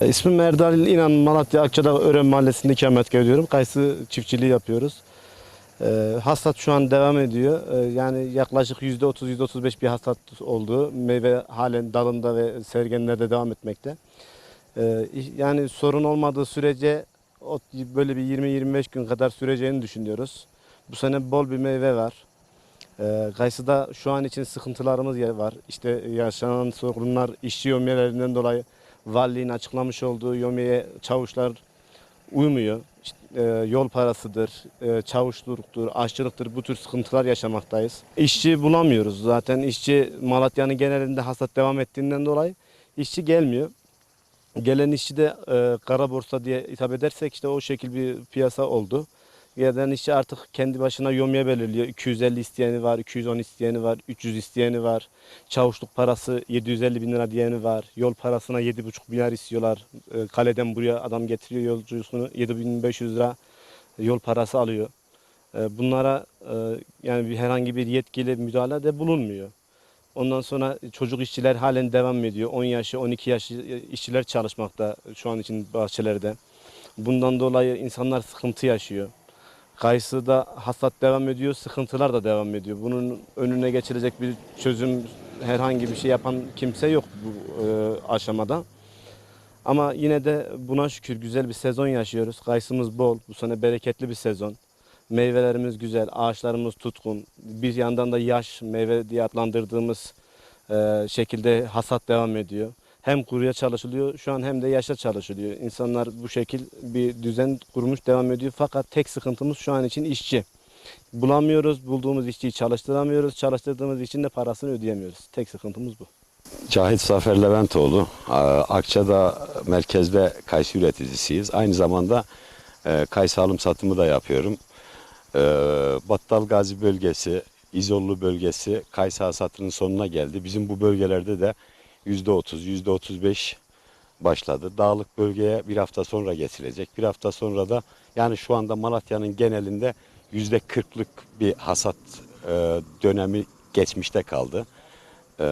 E, İsmim Erdal İnan, Malatya Akçadağ Ören Mahallesi'nde ikamet ediyorum. Kayısı çiftçiliği yapıyoruz. E, hasat şu an devam ediyor. E, yani yaklaşık %30-%35 bir hasat oldu. Meyve halen dalında ve sergenlerde devam etmekte. E, yani sorun olmadığı sürece böyle bir 20-25 gün kadar süreceğini düşünüyoruz. Bu sene bol bir meyve var. E, kayısıda şu an için sıkıntılarımız var. İşte yaşanan sorunlar işçi yömyelerinden dolayı valiliğin açıklamış olduğu yömyeye çavuşlar uymuyor. İşte, e, yol parasıdır, e, çavuşluktur, aşçılıktır bu tür sıkıntılar yaşamaktayız. İşçi bulamıyoruz zaten. İşçi Malatya'nın genelinde hasat devam ettiğinden dolayı işçi gelmiyor. Gelen işçi de e, kara borsa diye hitap edersek işte o şekil bir piyasa oldu. Gelen işçi artık kendi başına yomya belirliyor. 250 isteyeni var, 210 isteyeni var, 300 isteyeni var. Çavuşluk parası 750 bin lira diyeni var. Yol parasına 7,5 milyar istiyorlar. E, kaleden buraya adam getiriyor yolcusunu 7500 lira yol parası alıyor. E, bunlara e, yani herhangi bir yetkili müdahale de bulunmuyor. Ondan sonra çocuk işçiler halen devam ediyor. 10 yaşı, 12 yaşı işçiler çalışmakta şu an için bahçelerde. Bundan dolayı insanlar sıkıntı yaşıyor. Kayısıda hasat devam ediyor, sıkıntılar da devam ediyor. Bunun önüne geçilecek bir çözüm, herhangi bir şey yapan kimse yok bu e, aşamada. Ama yine de buna şükür güzel bir sezon yaşıyoruz. Kayısımız bol, bu sene bereketli bir sezon. Meyvelerimiz güzel, ağaçlarımız tutkun. Bir yandan da yaş meyve diye adlandırdığımız e, şekilde hasat devam ediyor. Hem kuruya çalışılıyor şu an hem de yaşa çalışılıyor. İnsanlar bu şekil bir düzen kurmuş devam ediyor. Fakat tek sıkıntımız şu an için işçi. Bulamıyoruz, bulduğumuz işçiyi çalıştıramıyoruz. Çalıştırdığımız için de parasını ödeyemiyoruz. Tek sıkıntımız bu. Cahit Zafer Leventoğlu, Aa, Akça'da merkezde kayısı üreticisiyiz. Aynı zamanda e, kayısı alım satımı da yapıyorum. E, Battal Gazi bölgesi, İzollu bölgesi kayısı hasatının sonuna geldi. Bizim bu bölgelerde de %30, %35 başladı. Dağlık bölgeye bir hafta sonra geçilecek. Bir hafta sonra da yani şu anda Malatya'nın genelinde %40'lık bir hasat e, dönemi geçmişte kaldı. Ee,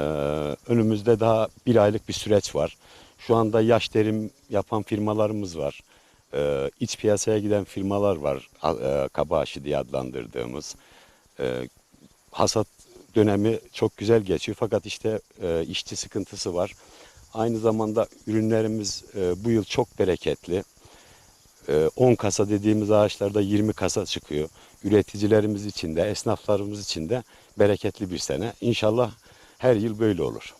önümüzde daha bir aylık bir süreç var. Şu anda yaş terim yapan firmalarımız var. Ee, iç piyasaya giden firmalar var. E, kaba aşı diye adlandırdığımız. Ee, hasat dönemi çok güzel geçiyor fakat işte e, işçi sıkıntısı var. Aynı zamanda ürünlerimiz e, bu yıl çok bereketli. E, 10 kasa dediğimiz ağaçlarda 20 kasa çıkıyor. Üreticilerimiz için de, esnaflarımız için de bereketli bir sene. İnşallah her yıl böyle olur.